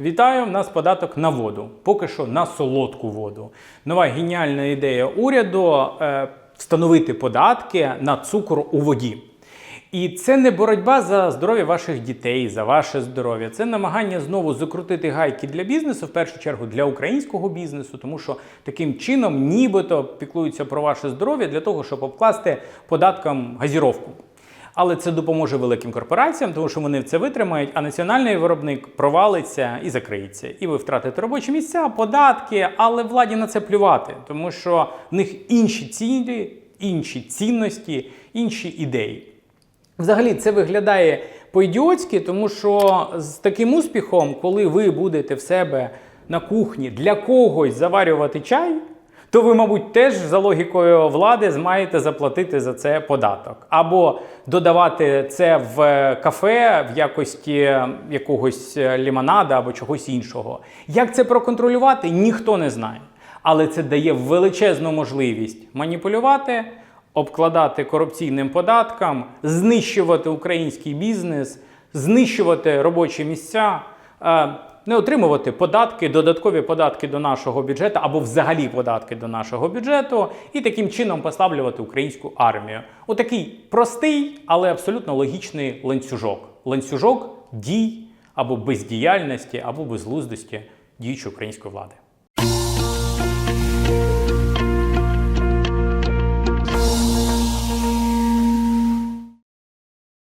Вітаю! В нас податок на воду. Поки що на солодку воду. Нова геніальна ідея уряду е, встановити податки на цукор у воді. І це не боротьба за здоров'я ваших дітей, за ваше здоров'я. Це намагання знову закрутити гайки для бізнесу, в першу чергу для українського бізнесу, тому що таким чином нібито піклуються про ваше здоров'я для того, щоб обкласти податком газіровку. Але це допоможе великим корпораціям, тому що вони це витримають, а національний виробник провалиться і закриється. І ви втратите робочі місця, податки, але владі на це плювати, тому що в них інші цілі, інші цінності, інші ідеї. Взагалі, це виглядає по-ідіотськи, тому що з таким успіхом, коли ви будете в себе на кухні для когось заварювати чай, то ви, мабуть, теж за логікою влади маєте заплатити за це податок. Або додавати це в кафе в якості якогось лімонада або чогось іншого. Як це проконтролювати, ніхто не знає. Але це дає величезну можливість маніпулювати, обкладати корупційним податком, знищувати український бізнес, знищувати робочі місця, е, не отримувати податки, додаткові податки до нашого бюджету або взагалі податки до нашого бюджету, і таким чином послаблювати українську армію. У такий простий, але абсолютно логічний ланцюжок. Ланцюжок дій або бездіяльності, або безглуздості діючої української влади.